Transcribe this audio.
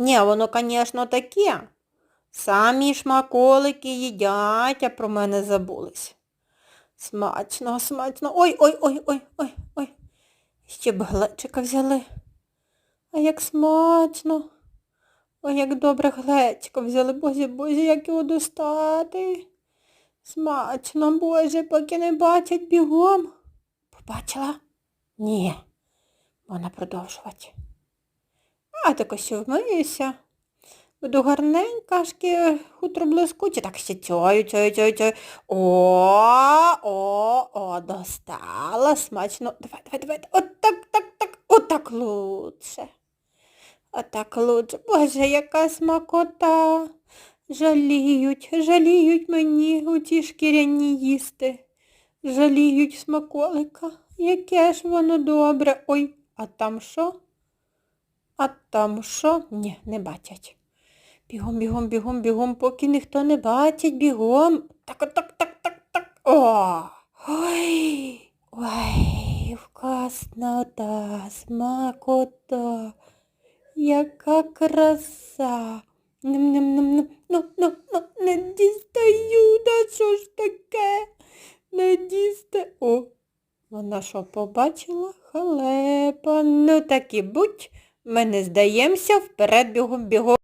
Ні, воно, звісно, таке. Самі шмаколики їдять, а про мене забулись. Смачно, смачно. Ой, ой, ой, ой, ой, ой. Ще б глечика взяли. А як смачно. Ой, як добре глечко взяли. Боже, боже, як його достати. Смачно, боже, поки не бачать бігом. Побачила? Ні. Можна продовжувати. А так ось вмиюся. Буду гарненька, шки хутро блискуче. Так ще цьою, цьою, цьою, цьою. О, о, о, достала, смачно. Давай, давай, давай. От так, так, так, отак лучше. Отак лучше. Боже, яка смакота. Жаліють, жаліють мені у ті шкіряні їсти. Жаліють смаколика. Яке ж воно добре. Ой, а там що? А там що? Ні, не бачать. Бігом, бігом, бігом, бігом, поки ніхто не бачить, бігом. Так, так, так, так, так. О! Ой, ой, вкуснота, смакота. Яка краса. Ням-ням-ням-ням. Ну, ну, ну, не дістаю, да що ж таке? Не діста. О, вона що побачила? Халепа. Ну так і будь. Ми не здаємося, вперед бігом бігом.